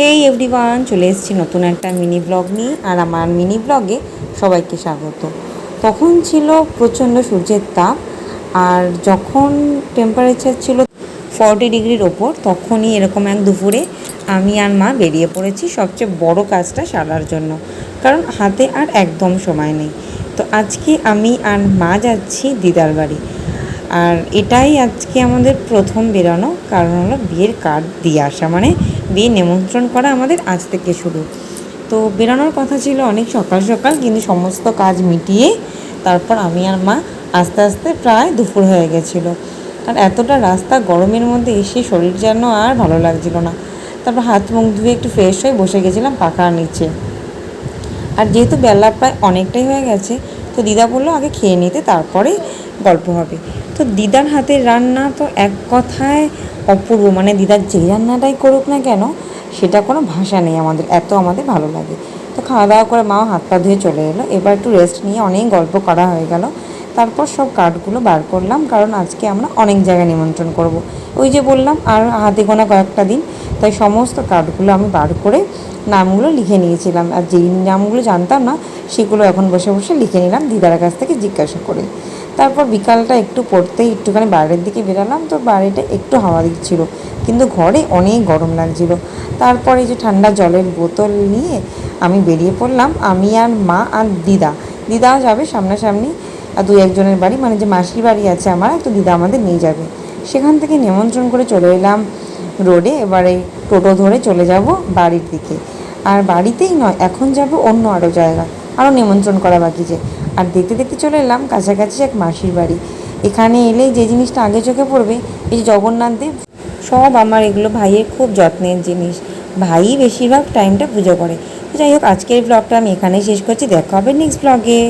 হেই everyone চলে এসেছি নতুন একটা মিনি ব্লগ নিয়ে, আর আমার মিনি ব্লগে সবাইকে স্বাগত। তখন ছিল প্রচণ্ড সূর্যের তাপ, আর যখন টেম্পারেচার ছিল ফর্টি ডিগ্রির ওপর, তখনই এরকম এক দুপুরে আমি আর মা বেরিয়ে পড়েছি সবচেয়ে বড় কাজটা সারার জন্য, কারণ হাতে আর একদম সময় নেই। তো আজকে আমি আর মা যাচ্ছি দিদার বাড়ি, আর এটাই আজকে আমাদের প্রথম বেরোনো, কারণ হলো বিয়ের কার্ড দিয়ে আসা মানে বিয়ে নিমন্ত্রণ করা আমাদের আজ থেকে শুরু। তো বেরোনোর কথা ছিল অনেক সকাল সকাল, কিন্তু সমস্ত কাজ মিটিয়ে তারপর আমি আর মা আস্তে আস্তে প্রায় দুপুর হয়ে গেছিল। আর এতটা রাস্তা গরমের মধ্যে এসে শরীর যেন আর ভালো লাগছিল না। তারপর হাত মুখ ধুয়ে একটু ফ্রেশ হয়ে বসে গেছিলাম পাখার নিচে। আর যেহেতু বেলা প্রায় অনেকটাই হয়ে গেছে, তো দিদা বলল আগে খেয়ে নিতে, তারপরে গল্প হবে। তো দিদার হাতের রান্না তো এক কথায় অপূর্ব মানে দিদার যেই রান্নাটাই করুক না কেন, সেটা কোনো ভাষা নেই আমাদের, এত আমাদের ভালো লাগে। তো খাওয়া দাওয়া করে মাও হাত পা ধুয়ে চলে এলো। এবার একটু রেস্ট নিয়ে অনেক গল্প করা হয়ে গেল। তারপর সব কার্ডগুলো বার করলাম, কারণ আজকে আমরা অনেক জায়গায় নিমন্ত্রণ করব। ওই যে বললাম, আর হাতে গোনা কয়েকটা দিন, তাই সমস্ত কার্ডগুলো আমি বার করে নামগুলো লিখে নিয়েছিলাম। আর যেই নামগুলো জানতাম না, সেগুলো এখন বসে বসে লিখে নিলাম, দিদার কাছ থেকে জিজ্ঞাসা করে। তারপর বিকালটা একটু পড়তেই একটুখানি বাইরের দিকে বেরালাম, তো বাড়িটা একটু হাওয়া দিচ্ছিল, কিন্তু ঘরে অনেক গরম লাগছিল। তারপরে যে ঠান্ডা জলের বোতল নিয়ে আমি বেরিয়ে পড়লাম, আমি আর মা আর দিদা। দিদাও যাবে সামনাসামনি আর দু একজনের বাড়ি মানে যে মাসির বাড়ি আছে আমার তো দিদা আমাদের নিয়ে যাবে। সেখান থেকে নিমন্ত্রণ করে চলে এলাম রোডে, এবারে টোটো ধরে চলে যাব বাড়ির দিকে। আর বাড়িতেই নয়, এখন যাব অন্য আরও জায়গা আরও নিমন্ত্রণ করা বাকি যে। আর দেখতে দেখতে চলে এলাম কাছাকাছি এক মাসির বাড়ি। এখানে এলে যে জিনিসটা আগে চোখে পড়বে, এই জগন্নাথ দেব, সব আমার এগুলো ভাইয়ের খুব যত্নের জিনিস। ভাই বেশিরভাগ টাইমটা পুজো করে। যাই হোক, আজকের ব্লগটা আমি এখানেই শেষ করছি, দেখা হবে নেক্সট ব্লগে